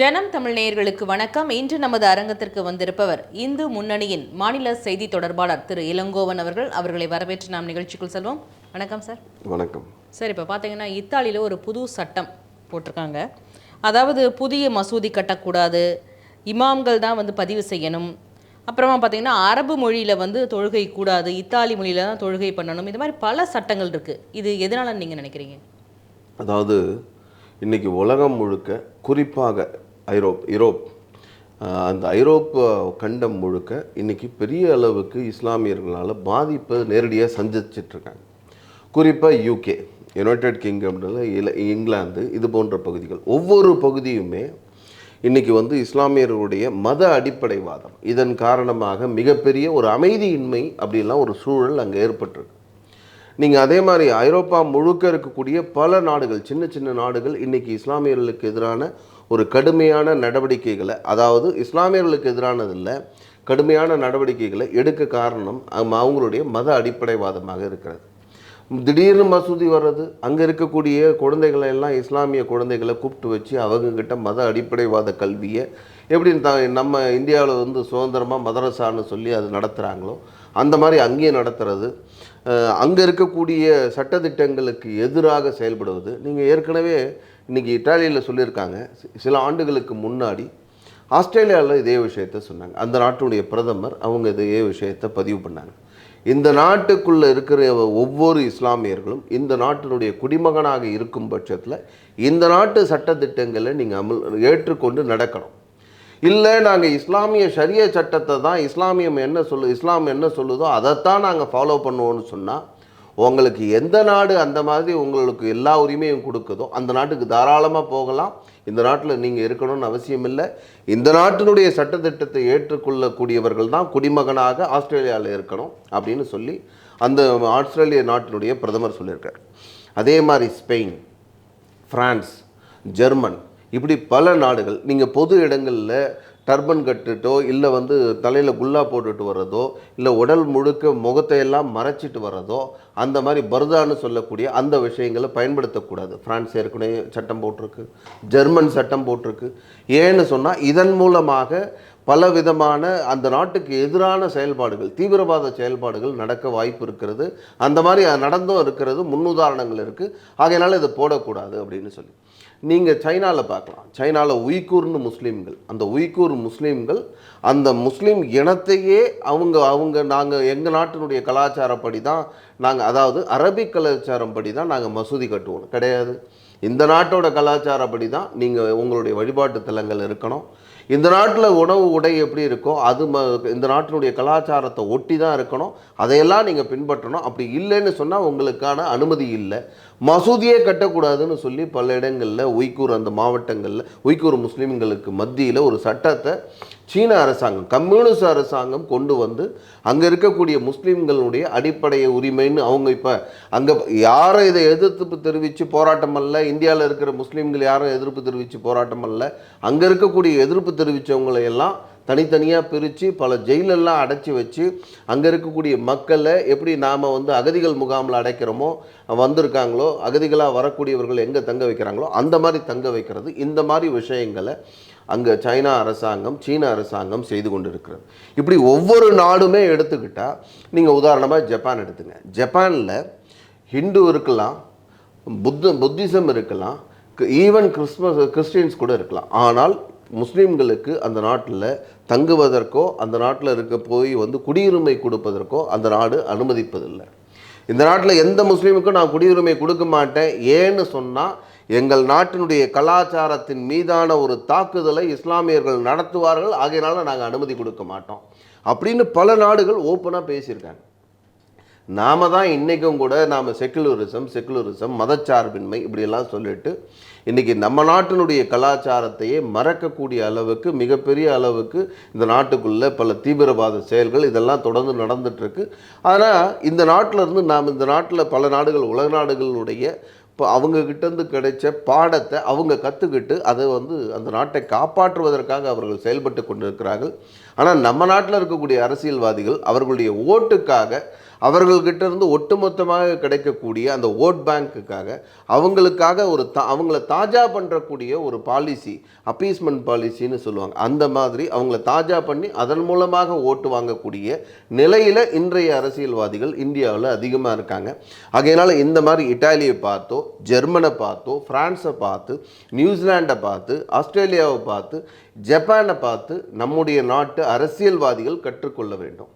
ஜனம் தமிழ் நேயர்களுக்கு வணக்கம். இன்று நமது அரங்கத்திற்கு வந்திருப்பவர் இந்து முன்னணியின் மாநில செய்தி தொடர்பாளர் திரு இளங்கோவன் அவர்கள். அவர்களை வரவேற்று நாம் நிகழ்ச்சிக்குள் செல்வோம். வணக்கம் சார். வணக்கம். சார் இப்போ பார்த்தீங்கன்னா இத்தாலியில் ஒரு புது சட்டம் போட்டிருக்காங்க. அதாவது புதிய மசூதி கட்டக்கூடாது இமாம்கள் தான் வந்து பதிவு செய்யணும். அப்புறமா பார்த்தீங்கன்னா அரபு மொழியில் வந்து தொழுகை கூடாது இத்தாலி மொழியில் தான் தொழுகை பண்ணணும். இது மாதிரி பல சட்டங்கள் இருக்குது இது எதனால நீங்கள் நினைக்கிறீங்க? அதாவது இன்னைக்கு உலகம் முழுக்க குறிப்பாக ஐரோப் யூரோப் அந்த ஐரோப் கண்டம் முழுக்க இன்னைக்கு பெரிய அளவுக்கு இஸ்லாமியர்களால் பாதிப்பை நேரடியாக சந்திச்சிட்டுருக்காங்க குறிப்பாக யூகே யுனைடெட் கிங்டம்ல இல இங்கிலாந்து இது போன்ற பகுதிகள். ஒவ்வொரு பகுதியுமே இன்றைக்கி வந்து இஸ்லாமியர்களுடைய மத அடிப்படைவாதம். இதன் காரணமாக மிகப்பெரிய ஒரு அமைதியின்மை அப்படிலாம் ஒரு சூழல் அங்கே ஏற்பட்டிருக்கு. நீங்கள் அதே மாதிரி ஐரோப்பா முழுக்க இருக்கக்கூடிய பல நாடுகள் சின்ன சின்ன நாடுகள் இன்றைக்கி இஸ்லாமியர்களுக்கு எதிரான ஒரு கடுமையான நடவடிக்கைகளை அதாவது இஸ்லாமியர்களுக்கு எதிரானதில்லை கடுமையான நடவடிக்கைகளை எடுக்க காரணம் அவங்களுடைய மத அடிப்படைவாதமாக இருக்கிறது. திடீர்னு மசூதி வர்றது அங்கே இருக்கக்கூடிய குழந்தைகளை எல்லாம் இஸ்லாமிய குழந்தைகளை கூப்பிட்டு வச்சு அவங்கக்கிட்ட மத அடிப்படைவாத கல்வியை எப்படின்னு த நம்ம இந்தியாவில் வந்து சுதந்திரமாக மதரசான்னு சொல்லி அது நடத்துகிறாங்களோ அந்த மாதிரி அங்கேயும் நடத்துறது. அங்கே இருக்கக்கூடிய சட்டத்திட்டங்களுக்கு எதிராக செயல்படுவது. நீங்கள் ஏற்கனவே இன்றைக்கி இட்டாலியில் சொல்லியிருக்காங்க. சில ஆண்டுகளுக்கு முன்னாடி ஆஸ்திரேலியாவில் இதே விஷயத்த சொன்னாங்க. அந்த நாட்டுடைய பிரதமர் அவங்க இதே விஷயத்தை பதிவு பண்ணாங்க. இந்த நாட்டுக்குள்ளே இருக்கிற ஒவ்வொரு இஸ்லாமியர்களும் இந்த நாட்டினுடைய குடிமகனாக இருக்கும் பட்சத்தில் இந்த நாட்டு சட்டத்திட்டங்களை நீங்கள் அமல் ஏற்றுக்கொண்டு நடக்கணும். இல்லை நாங்கள் இஸ்லாமிய ஷரிய சட்டத்தை தான் இஸ்லாமியம் என்ன சொல்லு இஸ்லாம் என்ன சொல்லுதோ அதைத்தான் நாங்கள் ஃபாலோ பண்ணுவோம்னு சொன்னால் உங்களுக்கு எந்த நாடு அந்த மாதிரி உங்களுக்கு எல்லா உரிமையும் கொடுக்குதோ அந்த நாட்டுக்கு தாராளமாக போகலாம். இந்த நாட்டில் நீங்கள் இருக்கணும்னு அவசியம் இல்லை. இந்த நாட்டினுடைய சட்டத்திட்டத்தை ஏற்றுக்கொள்ளக்கூடியவர்கள் தான் குடிமகனாக ஆஸ்திரேலியாவில் இருக்கணும் அப்படின்னு சொல்லி அந்த ஆஸ்திரேலிய நாட்டினுடைய பிரதமர் சொல்லியிருக்கார். அதே மாதிரி ஸ்பெயின் ஃப்ரான்ஸ் ஜெர்மன் இப்படி பல நாடுகள் நீங்கள் பொது இடங்களில் டர்பன் கட்டுட்டோ இல்லை வந்து தலையில் குல்லா போட்டுட்டு வர்றதோ இல்லை உடல் முழுக்க முகத்தை எல்லாம் மறைச்சிட்டு வர்றதோ அந்த மாதிரி பர்தான்னு சொல்லக்கூடிய அந்த விஷயங்களை பயன்படுத்தக்கூடாது. பிரான்ஸ் ஏற்கனவே சட்டம் போட்டிருக்கு ஜெர்மன் சட்டம் போட்டிருக்கு. ஏன்னு சொன்னால் இதன் மூலமாக பல விதமான அந்த நாட்டுக்கு எதிரான செயல்பாடுகள் தீவிரவாத செயல்பாடுகள் நடக்க வாய்ப்பு இருக்கிறது. அந்த மாதிரி நடந்தும் இருக்கிறது முன்னுதாரணங்கள் இருக்குது ஆகையினால இதை போடக்கூடாது அப்படின்னு சொல்லி. நீங்கள் சைனாவில் பார்க்கலாம். சைனாவில் உய்கூர்னு முஸ்லீம்கள். அந்த உய்கூர் முஸ்லீம்கள் அந்த முஸ்லீம் இனத்தையே அவங்க அவங்க நாங்கள் எங்கள் நாட்டினுடைய கலாச்சாரப்படி தான் நாங்கள் அதாவது அரபிக் கலாச்சாரம் படி தான் நாங்கள் மசூதி கட்டுவோம். கிடையாது. இந்த நாட்டோட கலாச்சாரப்படி தான் நீங்கள் உங்களுடைய வழிபாட்டு தலங்கள் இருக்கணும். இந்த நாட்டில் உணவு உடை எப்படி இருக்கோ அது ம இந்த நாட்டினுடைய கலாச்சாரத்தை ஒட்டி தான் இருக்கணும். அதையெல்லாம் நீங்கள் பின்பற்றணும். அப்படி இல்லைன்னு சொன்னால் உங்களுக்கான அனுமதி இல்லை. மசூதியே கட்டக்கூடாதுன்னு சொல்லி பல இடங்களில் உய்கூர் அந்த மாவட்டங்களில் உய்கூர் முஸ்லீம்களுக்கு மத்தியில் ஒரு சட்டத்தை சீன அரசாங்கம் கம்யூனிஸ்ட் அரசாங்கம் கொண்டு வந்து அங்கே இருக்கக்கூடிய முஸ்லீம்களுடைய அடிப்படை உரிமைன்னு அவங்க இப்போ அங்கே யாரும் இதை எதிர்ப்பு தெரிவித்து போராட்டம் அல்ல? இந்தியாவில் இருக்கிற முஸ்லீம்கள் யாரும் எதிர்ப்பு தெரிவித்து போராட்டம் அல்ல? அங்கே இருக்கக்கூடிய எதிர்ப்பு தெரிவித்தவங்களை எல்லாம் தனித்தனியாக பிரித்து பல ஜெயிலெல்லாம் அடைச்சி வச்சு அங்கே இருக்கக்கூடிய மக்களை எப்படி நாம் வந்து அகதிகள் முகாமில் அடைக்கிறோமோ வந்திருக்காங்களோ அகதிகளாக வரக்கூடியவர்கள் எங்கே தங்க வைக்கிறாங்களோ அந்த மாதிரி தங்க வைக்கிறது இந்த மாதிரி விஷயங்களை அங்கே சைனா அரசாங்கம் சீன அரசாங்கம் செய்து கொண்டு இருக்கிறது இப்படி ஒவ்வொரு நாடுமே எடுத்துக்கிட்டால் நீங்கள் உதாரணமாக ஜப்பான் எடுத்துங்க. ஜப்பானில் ஹிந்து இருக்கலாம் புத்த புத்திசம் இருக்கலாம் ஈவன் கிறிஸ்மஸ் கிறிஸ்டியன்ஸ் கூட இருக்கலாம். ஆனால் முஸ்லீம்களுக்கு அந்த நாட்டில் தங்குவதற்கோ அந்த நாட்டில் இருக்க போய் வந்து குடியுரிமை கொடுப்பதற்கோ அந்த நாடு அனுமதிப்பதில்லை. இந்த நாட்டில் எந்த முஸ்லீமுக்கும் நான் குடியுரிமை கொடுக்க மாட்டேன். ஏன்னு சொன்னால் எங்கள் நாட்டினுடைய கலாச்சாரத்தின் மீதான ஒரு தாக்குதலை இஸ்லாமியர்கள் நடத்துவார்கள். ஆகையினால நாங்கள் அனுமதி கொடுக்க மாட்டோம். அப்படின்னு பல நாடுகள் ஓப்பனாக பேசியிருக்காங்க. நாம தான் இன்றைக்கும் கூட நாம் செக்குலரிசம் செக்குலரிசம் மதச்சார்பின்மை இப்படியெல்லாம் சொல்லிட்டு இன்றைக்கி நம்ம நாட்டினுடைய கலாச்சாரத்தையே மறக்கக்கூடிய அளவுக்கு மிகப்பெரிய அளவுக்கு இந்த நாட்டுக்குள்ளே பல தீவிரவாத செயல்கள் இதெல்லாம் தொடர்ந்து நடந்துட்டுருக்கு. ஆனால் இந்த நாட்டில் இருந்து நாம் இந்த நாட்டில் பல நாடுகள் உலக நாடுகளுடைய இப்போ அவங்கக்கிட்டேருந்து கிடைச்ச பாடத்தை அவங்க கற்றுக்கிட்டு அதை வந்து அந்த நாட்டை காப்பாற்றுவதற்காக அவர்கள் செயல்பட்டு கொண்டிருக்கிறார்கள். ஆனால் நம்ம நாட்டில் இருக்கக்கூடிய அரசியல்வாதிகள் அவர்களுடைய ஓட்டுக்காக அவர்கள்கிட்ட இருந்து ஒட்டுமொத்தமாக கிடைக்கக்கூடிய அந்த ஓட் பேங்க்குக்காக அவங்களுக்காக ஒரு தா அவங்கள தாஜா பண்ணுறக்கூடிய ஒரு பாலிசி அப்பீஸ்மெண்ட் பாலிசின்னு சொல்லுவாங்க. அந்த மாதிரி அவங்கள தாஜா பண்ணி அதன் மூலமாக ஓட்டு வாங்கக்கூடிய நிலையில் இன்றைய அரசியல்வாதிகள் இந்தியாவில் அதிகமாக இருக்காங்க. ஆகையினால இந்த மாதிரி இட்டாலியை பார்த்தோ ஜெர்மனை பார்த்தோ ஃப்ரான்ஸை பார்த்து நியூசிலாண்டை பார்த்து ஆஸ்திரேலியாவை பார்த்து ஜப்பானை பார்த்து நம்முடைய நாட்டு அரசியல்வாதிகள் கற்றுக்கொள்ள வேண்டும்.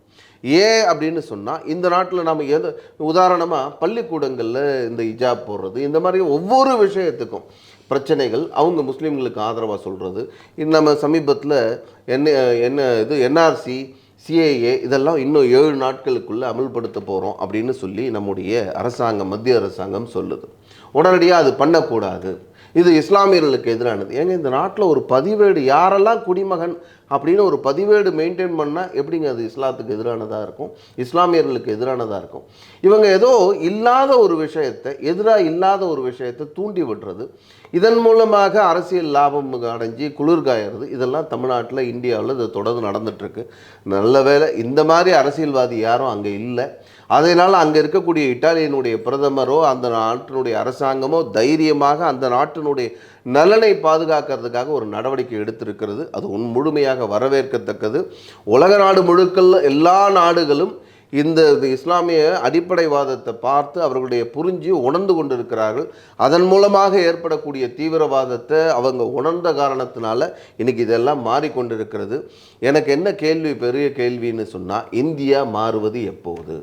ஏன் அப்படின்னு சொன்னால் இந்த நாட்டில் நம்ம எது உதாரணமாக பள்ளிக்கூடங்களில் இந்த இஜாப் போடுறது இந்த மாதிரி ஒவ்வொரு விஷயத்துக்கும் பிரச்சனைகள் அவங்க முஸ்லீம்களுக்கு ஆதரவாக சொல்கிறது நம்ம சமீபத்தில் என்ன என்ன இது என்ஆர்சி சிஏஏ இதெல்லாம் இன்னும் ஏழு நாட்களுக்குள்ளே அமல்படுத்த போகிறோம் அப்படின்னு சொல்லி நம்முடைய அரசாங்கம் மத்திய அரசாங்கம் சொல்லுது. உடனடியாக அது பண்ணக்கூடாது. இது இஸ்லாமியர்களுக்கு எதிரானது. ஏங்க இந்த நாட்டில் ஒரு பதிவேடு யாரெல்லாம் குடிமகன் அப்படின்னு ஒரு பதிவேடு மெயின்டைன் பண்ணால் எப்படிங்க அது இஸ்லாத்துக்கு எதிரானதாக இருக்கும்? இஸ்லாமியர்களுக்கு எதிரானதாக இருக்கும்? இவங்க ஏதோ இல்லாத ஒரு விஷயத்தை எதிராக இல்லாத ஒரு விஷயத்தை தூண்டி விடுறது. இதன் மூலமாக அரசியல் லாபம் அடைஞ்சு குளிர்காயறது இதெல்லாம் தமிழ்நாட்டில் இந்தியாவில் இது தொடர்ந்து நடந்துட்டுருக்கு. நல்ல வேளை இந்த மாதிரி அரசியல்வாதி யாரும் அங்கே இல்லை. அதனால் அங்கே இருக்கக்கூடிய இட்டாலியனுடைய பிரதமரோ அந்த நாட்டினுடைய அரசாங்கமோ தைரியமாக அந்த நாட்டினுடைய நலனை பாதுகாக்கிறதுக்காக ஒரு நடவடிக்கை எடுத்திருக்கிறது. அது உன் முழுமையாக வரவேற்கத்தக்கது. உலக நாடு முழுக்கல்ல எல்லா நாடுகளும் இந்த இந்த இஸ்லாமிய அடிப்படைவாதத்தை பார்த்து அவர்களுடைய புரிஞ்சு உணர்ந்து கொண்டிருக்கிறார்கள். அதன் மூலமாக ஏற்படக்கூடிய தீவிரவாதத்தை அவங்க உணர்ந்த காரணத்தினால இன்னைக்கு இதெல்லாம் மாறிக்கொண்டிருக்கிறது. எனக்கு என்ன கேள்வி பெரிய கேள்வின்னு சொன்னால் இந்தியா மாறுவது எப்போது?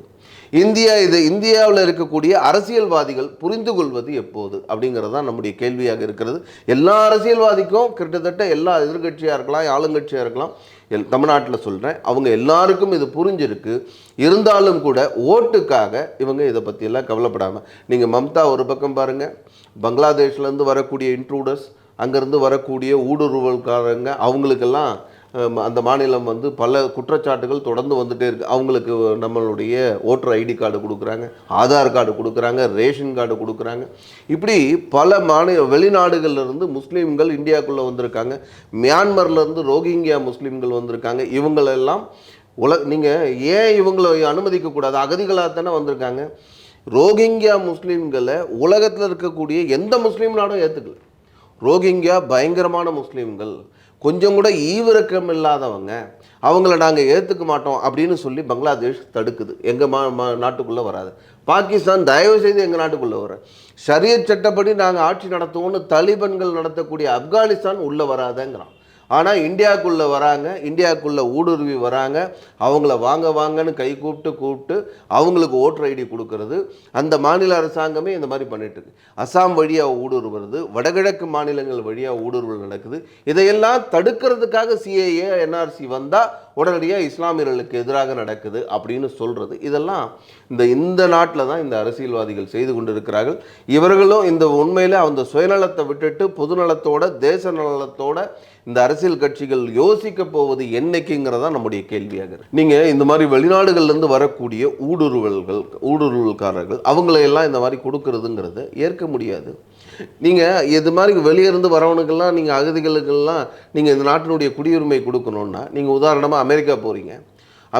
இந்தியா இது இந்தியாவில் இருக்கக்கூடிய அரசியல்வாதிகள் புரிந்து கொள்வது எப்போது? அப்படிங்கிறது தான் நம்முடைய கேள்வியாக இருக்கிறது. எல்லா அரசியல்வாதிக்கும் கிட்டத்தட்ட எல்லா எதிர்கட்சியாக இருக்கலாம் ஆளுங்கட்சியாக இருக்கலாம் எல் தமிழ்நாட்டில் சொல்கிறேன் அவங்க எல்லாருக்கும் இது புரிஞ்சிருக்கு. இருந்தாலும் கூட ஓட்டுக்காக இவங்க இதை பற்றியெல்லாம் கவலைப்படாமல் நீங்கள் மம்தா ஒரு பக்கம் பாருங்கள் பங்களாதேஷ்லேருந்து வரக்கூடிய இன்ட்ரூடர்ஸ் அங்கேருந்து வரக்கூடிய ஊடுருவல்காரங்க அவங்களுக்கெல்லாம் அந்த மாநிலம் வந்து பல குற்றச்சாட்டுகள் தொடர்ந்து வந்துட்டே இருக்குது அவங்களுக்கு நம்மளுடைய ஓட்டர் ஐடி கார்டு கொடுக்குறாங்க ஆதார் கார்டு கொடுக்குறாங்க ரேஷன் கார்டு கொடுக்குறாங்க. இப்படி பல மாநில வெளிநாடுகள்ல இருந்து முஸ்லீம்கள் இந்தியாவுக்குள்ளே வந்திருக்காங்க. மியான்மர்லேருந்து ரோஹிங்கியா முஸ்லீம்கள் வந்திருக்காங்க. இவங்களெல்லாம் உல நீங்கள் ஏன் இவங்களை அனுமதிக்கக்கூடாது அகதிகளாக தானே வந்திருக்காங்க. ரோஹிங்கியா முஸ்லீம்களை உலகத்தில் இருக்கக்கூடிய எந்த முஸ்லீம் நாடும் ஏற்றுக்கல ரோஹிங்கியா பயங்கரமான முஸ்லீம்கள். கொஞ்சம் கூட ஈவிரக்கம் இல்லாதவங்க அவங்கள நாங்கள் ஏற்றுக்க மாட்டோம் அப்படின்னு சொல்லி பங்களாதேஷ் தடுக்குது. எங்கள் மா மா- நாட்டுக்குள்ளே வராது. பாகிஸ்தான் தயவு செய்து எங்கள் நாட்டுக்குள்ளே வர. சரிய சட்டப்படி நாங்கள் ஆட்சி நடத்துவோம்னு தலிபன்கள் நடத்தக்கூடிய ஆப்கானிஸ்தான் உள்ளே வராதங்கிறான். ஆனால் இந்தியாவுக்குள்ளே வராங்க இந்தியாவுக்குள்ளே ஊடுருவி வராங்க. அவங்கள வாங்க வாங்கன்னு கை கூப்பிட்டு கூப்பிட்டு அவங்களுக்கு ஓட்டர் ஐடி கொடுக்கறது. அந்த மாநில அரசாங்கமே இந்த மாதிரி பண்ணிட்டுருக்கு அசாம் வழியாக ஊடுருவுறது வடகிழக்கு மாநிலங்கள் வழியாக ஊடுருவல் நடக்குது. இதையெல்லாம் தடுக்கிறதுக்காக சிஏஏ என்ஆர்சி வந்தால் உடனடியாக இஸ்லாமியர்களுக்கு எதிராக நடக்குது அப்படின்னு சொல்கிறது இதெல்லாம் இந்த இந்த நாட்டில் தான் இந்த அரசியல்வாதிகள் செய்து கொண்டிருக்கிறார்கள். இவர்களும் இந்த உண்மையில் அந்த சுயநலத்தை விட்டுட்டு பொதுநலத்தோட தேச நலத்தோட இந்த அரசியல் கட்சிகள் யோசிக்க போவது என்னைக்குங்கிறதா நம்முடைய கேள்வியாக இருக்கு. நீங்கள் இந்த மாதிரி வெளிநாடுகள்லேருந்து வரக்கூடிய ஊடுருவல்கள் ஊடுருவல்காரர்கள் அவங்களையெல்லாம் இந்த மாதிரி கொடுக்கறதுங்கிறத ஏற்க முடியாது. நீங்கள் இது மாதிரி வெளியிருந்து வரவனுக்கெல்லாம் நீங்கள் அகதிகளுக்கெல்லாம் நீங்கள் இந்த நாட்டினுடைய குடியுரிமை கொடுக்கணுன்னா நீங்கள் உதாரணமாக அமெரிக்கா போகிறீங்க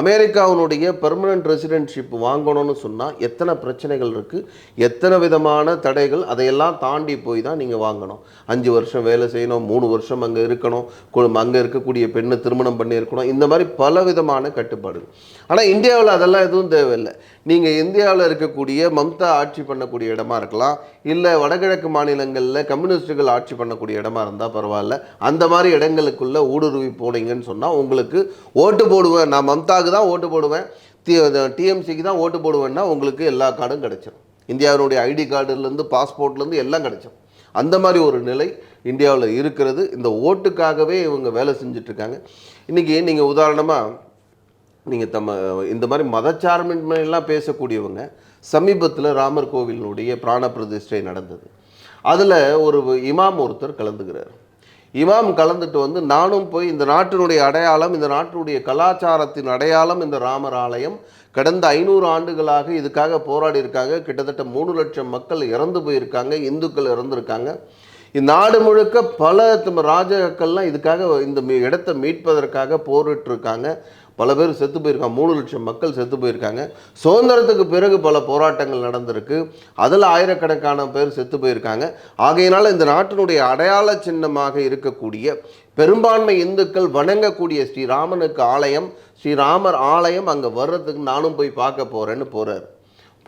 அமெரிக்காவினுடைய பெர்மனன்ட் ரெசிடென்ட்ஷிப் வாங்கணும்னு சொன்னால் எத்தனை பிரச்சனைகள் இருக்குது எத்தனை விதமான தடைகள்? அதையெல்லாம் தாண்டி போய் தான் நீங்கள் வாங்கணும். அஞ்சு வருஷம் வேலை செய்யணும் மூணு வருஷம் அங்கே இருக்கணும் அங்கே இருக்கக்கூடிய பெண்ணை திருமணம் பண்ணியிருக்கணும். இந்த மாதிரி பல விதமான கட்டுப்பாடுகள். ஆனால் இந்தியாவில் அதெல்லாம் எதுவும் தேவையில்லை. நீங்கள் இந்தியாவில் இருக்கக்கூடிய மம்தா ஆட்சி பண்ணக்கூடிய இடமா இருக்கலாம். இல்லை வடகிழக்கு மாநிலங்களில் கம்யூனிஸ்டுகள் ஆட்சி பண்ணக்கூடிய இடமா இருந்தால் பரவாயில்ல. அந்த மாதிரி இடங்களுக்குள்ளே ஊடுருவி போனீங்கன்னு சொன்னால் உங்களுக்கு ஓட்டு போடுவேன். நான் மம்தாவுக்கு தான் ஓட்டு போடுவேன். டி டிஎம்சிக்கு தான் ஓட்டு போடுவேன்னா உங்களுக்கு எல்லா கார்டும் கிடைச்சிடும் இந்தியாவினுடைய ஐடி கார்டுலேருந்து பாஸ்போர்ட்லேருந்து எல்லாம் கிடைச்சிடும் அந்த மாதிரி ஒரு நிலை இந்தியாவில் இருக்கிறது. இந்த ஓட்டுக்காகவே இவங்க வேலை செஞ்சுட்ருக்காங்க. இன்றைக்கி நீங்கள் உதாரணமாக நீங்கள் தம்ம இந்த மாதிரி மதச்சார்பின்மையெல்லாம் பேசக்கூடியவங்க சமீபத்தில் ராமர் கோவிலினுடைய பிராண பிரதிஷ்டை நடந்தது. அதில் ஒரு இமாம் ஒருத்தர் கலந்துக்கிறார். இமாம் கலந்துட்டு வந்து நானும் போய் இந்த நாட்டினுடைய அடையாளம் இந்த நாட்டினுடைய கலாச்சாரத்தின் அடையாளம் இந்த ராமர் ஆலயம் கடந்த ஐநூறு ஆண்டுகளாக இதுக்காக போராடி இருக்காங்க. கிட்டத்தட்ட மூணு லட்சம் மக்கள் இறந்து போயிருக்காங்க இந்துக்கள் இறந்துருக்காங்க. இந்நாடு முழுக்க பல ராஜாக்கள்லாம் இதுக்காக இந்த மீ- இடத்தை மீட்பதற்காக போரிட்டு இருக்காங்க பல பேர் செத்து போயிருக்காங்க. மூணு லட்சம் மக்கள் செத்து போயிருக்காங்க. சுதந்திரத்துக்கு பிறகு பல போராட்டங்கள் நடந்திருக்கு. அதில் ஆயிரக்கணக்கான பேர் செத்து போயிருக்காங்க. ஆகையினால் இந்த நாட்டினுடைய அடையாள சின்னமாக இருக்கக்கூடிய பெரும்பான்மை இந்துக்கள் வணங்கக்கூடிய ஸ்ரீராமனுக்கு ஆலயம் ஸ்ரீராமர் ஆலயம் அங்கே வர்றதுக்கு நானும் போய் பார்க்க போகிறேன்னு போகிறார்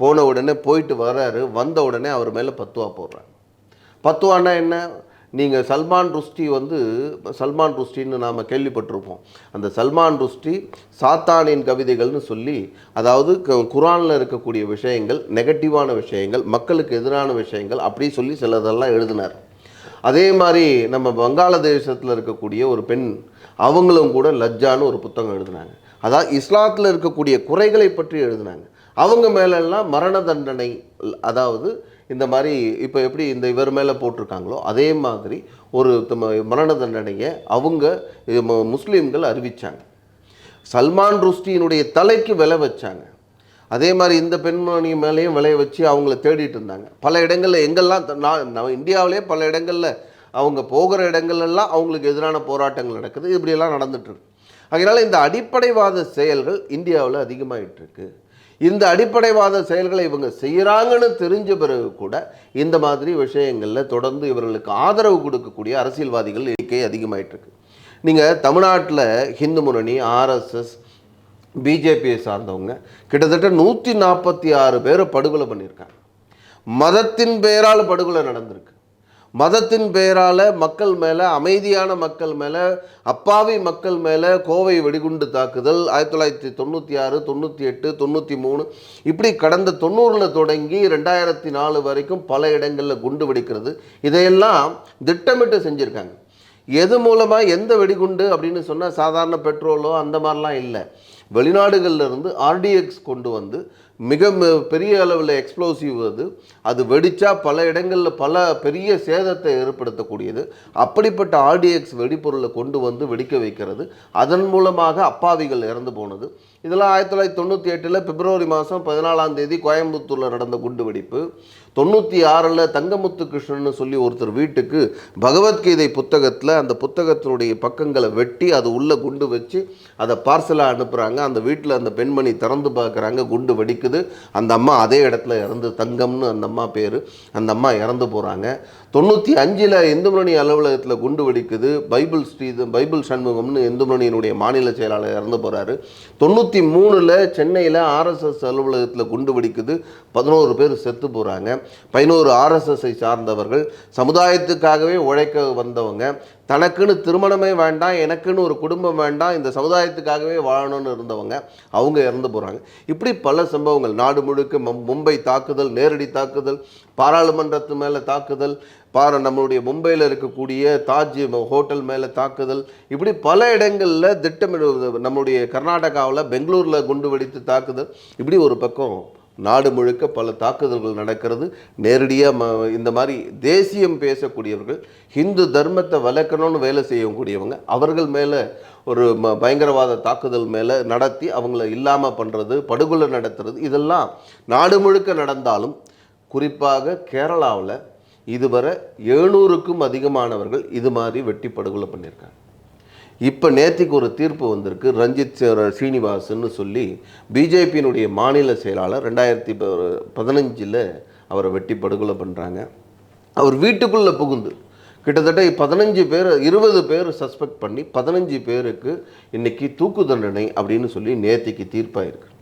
போன உடனே போயிட்டு வர்றாரு. வந்த உடனே அவர் மேலே பத்துவா போடுறாங்க. பத்துவான்னா என்ன? நீங்கள் சல்மான் ருஷ்டி வந்து சல்மான் ருஷ்டின்னு நாம் கேள்விப்பட்டிருப்போம். அந்த சல்மான் ருஷ்டி சாத்தானின் கவிதைகள்னு சொல்லி அதாவது குரானில் இருக்கக்கூடிய விஷயங்கள் நெகட்டிவான விஷயங்கள் மக்களுக்கு எதிரான விஷயங்கள் அப்படி சொல்லி சிலதெல்லாம் எழுதினார். அதே மாதிரி நம்ம வங்காளதேசத்தில் இருக்கக்கூடிய ஒரு பெண் அவங்களும் கூட லஜ்ஜான்னு ஒரு புத்தகம் எழுதினாங்க. அதாவது இஸ்லாத்தில் இருக்கக்கூடிய குறைகளை பற்றி எழுதினாங்க. அவங்க மேலெல்லாம் மரண தண்டனை அதாவது இந்த மாதிரி இப்போ எப்படி இந்த இவர் மேலே போட்டிருக்காங்களோ அதே மாதிரி ஒரு மரண தண்டனையை அவங்க முஸ்லீம்கள் அறிவித்தாங்க சல்மான் ருஷ்டியினுடைய தலைக்கு விலை வச்சாங்க. அதே மாதிரி இந்த பெண்மணி மேலேயும் விலைய வச்சு அவங்கள தேடிட்டு இருந்தாங்க. பல இடங்களில் எங்கெல்லாம் நான் இந்தியாவிலே பல இடங்களில் அவங்க போகிற இடங்கள்லாம் அவங்களுக்கு எதிரான போராட்டங்கள் நடக்குது. இப்படியெல்லாம் நடந்துட்டு அதனால் இந்த அடிப்படைவாத செயல்கள் இந்தியாவில் அதிகமாகிட்டு இருக்குது இந்த அடிப்படைவாத செயல்களை இவங்க செய்கிறாங்கன்னு தெரிஞ்ச பிறகு கூட இந்த மாதிரி விஷயங்களில் தொடர்ந்து இவர்களுக்கு ஆதரவு கொடுக்கக்கூடிய அரசியல்வாதிகள் எண்ணிக்கை அதிகமாயிட்டிருக்கு. நீங்கள் தமிழ்நாட்டில் ஹிந்து முன்னணி ஆர்எஸ்எஸ் பிஜேபியை சார்ந்தவங்க கிட்டத்தட்ட நூற்றி நாற்பத்தி ஆறு பேரை படுகொலை பண்ணியிருக்காங்க. மதத்தின் பெயரால் படுகொலை நடந்திருக்கு. மதத்தின் பெயரால் மக்கள் மேலே அமைதியான மக்கள் மேலே அப்பாவி மக்கள் மேலே கோவை வெடிகுண்டு தாக்குதல் ஆயிரத்தி தொள்ளாயிரத்தி தொண்ணூற்றி ஆறு தொண்ணூற்றி எட்டு தொண்ணூற்றி மூணு. இப்படி கடந்த தொண்ணூறில் தொடங்கி ரெண்டாயிரத்தி நாலு வரைக்கும் பல இடங்களில் குண்டு வெடிக்கிறது. இதையெல்லாம் திட்டமிட்டு செஞ்சுருக்காங்க. எது மூலமாக எந்த வெடிகுண்டு அப்படின்னு சொன்னால் சாதாரண பெட்ரோலோ அந்த மாதிரிலாம் இல்லை. வெளிநாடுகளில் இருந்து ஆர்டிஎக்ஸ் கொண்டு வந்து மிக பெரிய அளவில் எக்ஸ்ப்ளோசிவ் அது. அது வெடித்தா பல இடங்களில் பல பெரிய சேதத்தை ஏற்படுத்தக்கூடியது. அப்படிப்பட்ட ஆர்டிஎக்ஸ் வெடிப்பொருளை கொண்டு வந்து வெடிக்க வைக்கிறது. அதன் மூலமாக அப்பாவிகள் இறந்து போனது. இதெல்லாம் ஆயிரத்தி தொள்ளாயிரத்தி தொண்ணூற்றி எட்டில் பிப்ரவரி மாதம் பதினாலாம் தேதி கோயம்புத்தூரில் நடந்த குண்டு வெடிப்பு. தொண்ணூற்றி ஆறில் தங்கமுத்து கிருஷ்ணன் சொல்லி ஒருத்தர் வீட்டுக்கு பகவத்கீதை புத்தகத்தில் அந்த புத்தகத்தினுடைய பக்கங்களை வெட்டி அது உள்ளே குண்டு வச்சு அதை பார்சலாக அனுப்புகிறாங்க அந்த வீட்டில் அந்த பெண்மணி திறந்து பார்க்குறாங்க. குண்டு வெடிக்குது. அந்த அம்மா அதே இடத்துல இறந்து தங்கம்னு அந்த அம்மா பேர். அந்த அம்மா இறந்து போகிறாங்க தொண்ணூற்றி அஞ்சில் இந்துமணி அலுவலகத்தில் குண்டு வெடிக்குது. பைபிள் ஸ்ரீ பைபிள் சண்முகம்னு இந்துமணியினுடைய மாநில செயலாளர் இறந்து போகிறாரு தொண்ணூற்றி மூணில் சென்னையில் ஆர்எஸ்எஸ் அலுவலகத்தில் குண்டு வெடிக்குது. பதினோரு பேர் செத்து போகிறாங்க பதினோரு ஆர்எஸ்எஸ்ஐ சார்ந்தவர்கள். சமுதாயத்துக்காகவே உழைக்க வந்தவங்க. தனக்குன்னு திருமணமே வேண்டாம் எனக்குன்னு ஒரு குடும்பம் வேண்டாம் இந்த சமுதாயத்துக்காகவே வாழணும்னு இருந்தவங்க அவங்க இறந்து போகிறாங்க இப்படி பல சம்பவங்கள் நாடு முழுக்க மும்பை தாக்குதல் நேரடி தாக்குதல் பாராளுமன்றத்து மேலே தாக்குதல் பார நம்மளுடைய மும்பையில் இருக்கக்கூடிய தாஜ் ஹோட்டல் மேலே தாக்குதல் இப்படி பல இடங்களில் திட்டமிடு நம்மளுடைய கர்நாடகாவில் பெங்களூரில் குண்டு வெடித்து தாக்குதல் இப்படி ஒரு பக்கம் நாடு முழுக்க பல தாக்குதல்கள் நடக்கிறது. நேரடியாக ம இந்த மாதிரி தேசியம் பேசக்கூடியவர்கள் ஹிந்து தர்மத்தை வளர்க்கணும்னு வேலை செய்யக்கூடியவங்க அவர்கள் மேலே ஒரு பயங்கரவாத தாக்குதல் மேலே நடத்தி அவங்கள இல்லாமல் பண்ணுறது படுகொலை நடத்துறது இதெல்லாம் நாடு முழுக்க நடந்தாலும் குறிப்பாக கேரளாவில் இதுவரை எழுநூறுக்கும் அதிகமானவர்கள் இது மாதிரி வெட்டி படுகொலை பண்ணியிருக்காங்க. இப்போ நேற்றுக்கு ஒரு தீர்ப்பு வந்திருக்கு. ரஞ்சித் சே- ஸ்ரீனிவாசன்னு சொல்லி பிஜேபியினுடைய மாநில செயலாளர் ரெண்டாயிரத்தி பதினஞ்சில் அவரை வெட்டி படுகொலை பண்ணுறாங்க அவர் வீட்டுக்குள்ளே புகுந்து கிட்டத்தட்ட பதினஞ்சு பேர் இருபது பேர் சஸ்பெக்ட் பண்ணி பதினஞ்சு பேருக்கு இன்றைக்கி தூக்கு தண்டனை அப்படின்னு சொல்லி நேற்றுக்கு தீர்ப்பாயிருக்கு.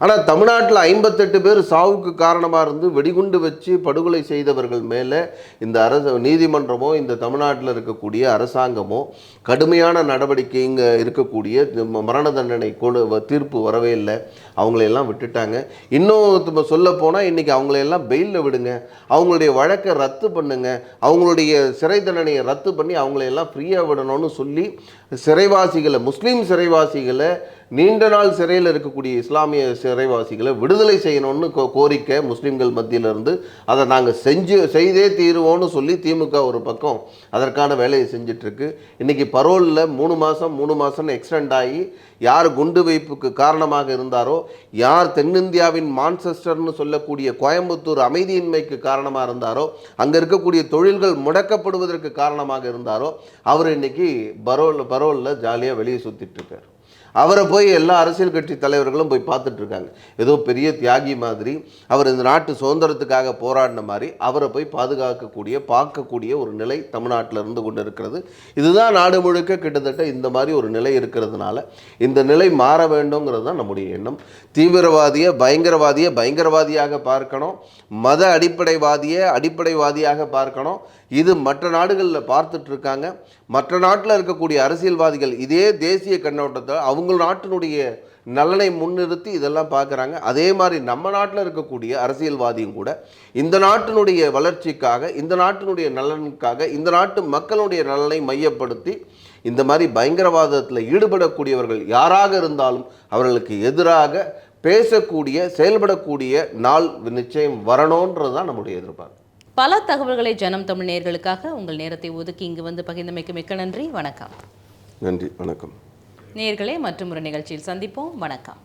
ஆனால் தமிழ்நாட்டில் ஐம்பத்தெட்டு பேர் சாவுக்கு காரணமாக இருந்து வெடிகுண்டு வச்சு படுகொலை செய்தவர்கள் மேலே இந்த அரசு நீதிமன்றமோ இந்த தமிழ்நாட்டில் இருக்கக்கூடிய அரசாங்கமோ கடுமையான நடவடிக்கை இங்கே இருக்கக்கூடிய மரண தண்டனை கொடு வ- தீர்ப்பு வரவே இல்லை. அவங்களையெல்லாம் விட்டுட்டாங்க. இன்னும் சொல்ல போனால் இன்றைக்கி அவங்களையெல்லாம் பெயிலில் விடுங்க. அவங்களுடைய வழக்கை ரத்து பண்ணுங்க. அவங்களுடைய சிறை தண்டனையை ரத்து பண்ணி அவங்களையெல்லாம் ஃப்ரீயாக விடணும்னு சொல்லி சிறைவாசிகளை முஸ்லீம் சிறைவாசிகளை நீண்ட நாள் சிறையில் இருக்கக்கூடிய இஸ்லாமிய சிறைவாசிகளை விடுதலை செய்யணும்னு கோ கோரிக்கை முஸ்லீம்கள் மத்தியிலிருந்து. அதை நாங்கள் செஞ்சு செய்தே தீருவோம்னு சொல்லி திமுக ஒரு பக்கம் அதற்கான வேலையை செஞ்சிட்ருக்கு. இன்றைக்கி பரோலில் மூணு மாதம் மூணு மாதம்னு எக்ஸ்டெண்ட் ஆகி யார் குண்டு வைப்புக்கு காரணமாக இருந்தாரோ யார் தென்னிந்தியாவின் மான்செஸ்டர்னு சொல்லக்கூடிய கோயம்புத்தூர் அமைதியின்மைக்கு காரணமாக இருந்தாரோ அங்கே இருக்கக்கூடிய தொழில்கள் முடக்கப்படுவதற்கு காரணமாக இருந்தாரோ அவர் இன்னைக்கு பரோல் பரோலில் ஜாலியாக வெளியே சுற்றிட்டுருக்கார் அவரை போய் எல்லா அரசியல் கட்சி தலைவர்களும் போய் பார்த்துட்டு இருக்காங்க ஏதோ பெரிய தியாகி மாதிரி அவர் இந்த நாட்டு சுதந்திரத்துக்காக போராடின மாதிரி அவரை போய் பாதுகாக்கக்கூடிய பார்க்கக்கூடிய ஒரு நிலை தமிழ்நாட்டில் இருந்து கொண்டு இருக்கிறது. இதுதான் நாடு முழுக்க கிட்டத்தட்ட இந்த மாதிரி ஒரு நிலை இருக்கிறதுனால இந்த நிலை மாற வேண்டுங்கிறது தான் நம்முடைய எண்ணம். தீவிரவாதியை பயங்கரவாதியை பயங்கரவாதியாக பார்க்கணும். மத அடிப்படைவாதியை அடிப்படைவாதியாக பார்க்கணும். இது மற்ற நாடுகளில் பார்த்துட்டு இருக்காங்க மற்ற நாட்டில் இருக்கக்கூடிய அரசியல்வாதிகள் இதே தேசிய கண்ணோட்டத்தை அவங்க நாட்டினுடைய நலனை முன்னிறுத்தி இதெல்லாம் பார்க்குறாங்க. அதே மாதிரி நம்ம நாட்டில் இருக்கக்கூடிய அரசியல்வாதியும் கூட இந்த நாட்டினுடைய வளர்ச்சிக்காக இந்த நாட்டினுடைய நலனுக்காக இந்த நாட்டு மக்களுடைய நலனை மையப்படுத்தி இந்த மாதிரி பயங்கரவாதத்தில் ஈடுபடக்கூடியவர்கள் யாராக இருந்தாலும் அவர்களுக்கு எதிராக பேசக்கூடிய செயல்படக்கூடிய நாள் நிச்சயம் வரணுன்றது தான் நம்முடைய எதிர்பார்ப்பு. பல தகவல்களை ஜனம் தமிழ் நேயர்களுக்காக உங்கள் நேரத்தை ஒதுக்கி இங்கு வந்து பகிர்ந்தமைக்கு மிக்க நன்றி. வணக்கம். நன்றி. வணக்கம். நேர்களே மற்றும் ஒரு நிகழ்ச்சியில் சந்திப்போம். வணக்கம்.